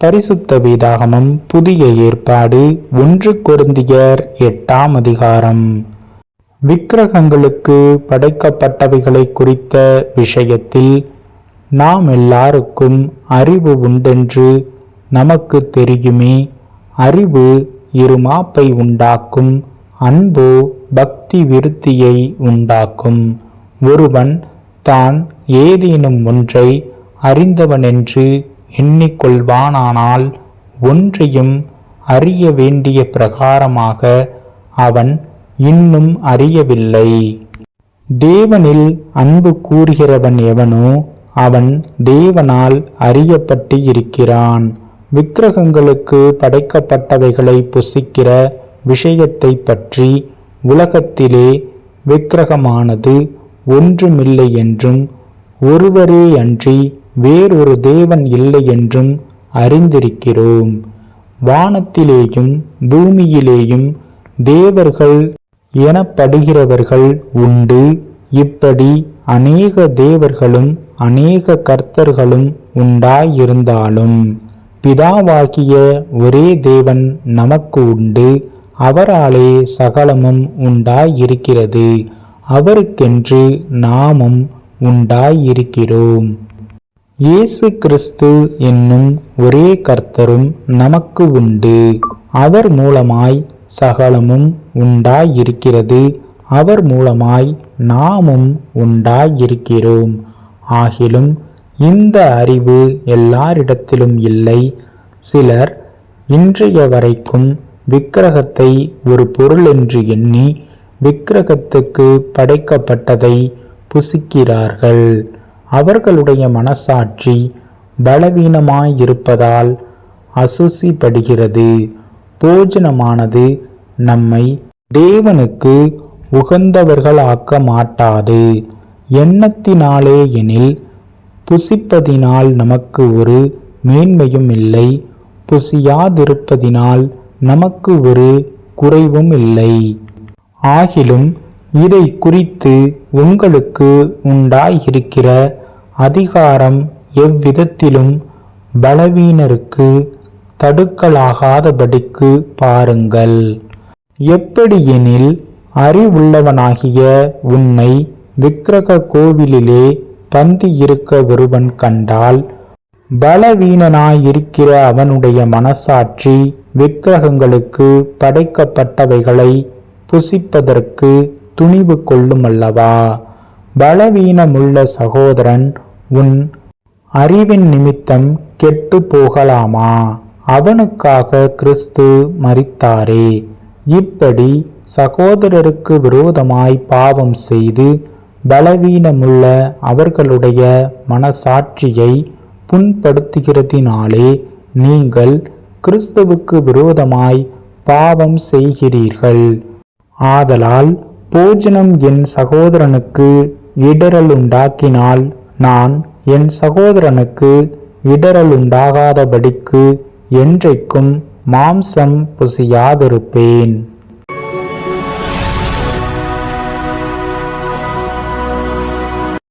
பரிசுத்த வேதாகமம் புதிய ஏற்பாடு ஒன்று கொருந்தியர் எட்டாம் அதிகாரம். விக்கிரகங்களுக்கு படைக்கப்பட்டவைகளை குறித்த விஷயத்தில் நாம் எல்லாருக்கும் அறிவு உண்டென்று நமக்கு தெரியுமே. அறிவு இருமாப்பை உண்டாக்கும் அன்போ பக்தி விருத்தியை உண்டாக்கும். ஒருவன் தான் ஏதேனும் ஒன்றை அறிந்தவனென்று எண்ணிக்கொள்வானானால் ஒன்றையும் அறிய வேண்டிய பிரகாரமாக அவன் இன்னும் அறியவில்லை. தேவனில் அன்பு கூறுகிறவன் எவனோ அவன் தேவனால் அறியப்பட்டு இருக்கிறான். விக்கிரகங்களுக்கு படைக்கப்பட்டவைகளை புசிக்கிற விஷயத்தை பற்றி உலகத்திலே விக்கிரகமானது ஒன்றுமில்லை என்றும் ஒருவரே அன்றி வேறொரு தேவன் இல்லை என்றும் அறிந்திருக்கிறோம். வானத்திலேயும் பூமியிலேயும் தேவர்கள் எனப்படுகிறவர்கள் உண்டு. இப்படி அநேக தேவர்களும் அநேக கர்த்தர்களும் உண்டாயிருந்தாலும் பிதாவாகிய ஒரே தேவன் நமக்கு உண்டு. அவராலே சகலமும் உண்டாயிருக்கிறது. அவருக்கென்று நாமும் உண்டாயிருக்கிறோம். இயேசு கிறிஸ்து என்னும் ஒரே கர்த்தரும் நமக்கு உண்டு. அவர் மூலமாய் சகலமும் உண்டாயிருக்கிறது. அவர் மூலமாய் நாமும் உண்டாயிருக்கிறோம். ஆகிலும் இந்த அறிவு எல்லாரிடத்திலும் இல்லை. சிலர் இன்றைய வரைக்கும் விக்கிரகத்தை ஒரு பொருள் என்று எண்ணி விக்கிரகத்துக்கு படைக்கப்பட்டதை புசிக்கிறார்கள். அவர்களுடைய மனசாட்சி பலவீனமாயிருப்பதால் அசுசிப்படுகிறது. போஜனமானது நம்மை தேவனுக்கு உகந்தவர்களாக்க மாட்டாது. எண்ணத்தினாலே எனில் புசிப்பதினால் நமக்கு ஒரு மேன்மையும் இல்லை. புசியாதிருப்பதினால் நமக்கு ஒரு குறைவும் இல்லை. ஆகிலும் இதை குறித்து உங்களுக்கு உண்டாயிருக்கிற அதிகாரம் எவ்விதத்திலும் பலவீனருக்கு தடுக்கலாகாதபடிக்கு பாருங்கள். எப்படியெனில் அறிவுள்ளவனாகிய உன்னை விக்கிரக கோவிலிலே பந்தி இருக்க ஒருவன் கண்டால் பலவீனனாயிருக்கிற அவனுடைய மனசாட்சி விக்கிரகங்களுக்கு படைக்கப்பட்டவைகளை புசிப்பதற்கு துணிவு கொள்ளுமல்லவா பலவீனமுள்ள சகோதரன் உன் அறிவின் நிமித்தம் கெட்டு போகலாமா? அவனுக்காக கிறிஸ்து மறித்தாரே இப்படி சகோதரருக்கு விரோதமாய் பாவம் செய்து பலவீனமுள்ள அவர்களுடைய மனசாட்சியை புண்படுத்துகிறதினாலே நீங்கள் கிறிஸ்துவுக்கு விரோதமாய் பாவம் செய்கிறீர்கள். ஆதலால் போஜனம் என் சகோதரனுக்கு இடரலுண்டாக்கினால் நான் என் சகோதரனுக்கு இடரலுண்டாகாதபடிக்கு என்றைக்கும் மாம்சம் புசியாதிருப்பேன்.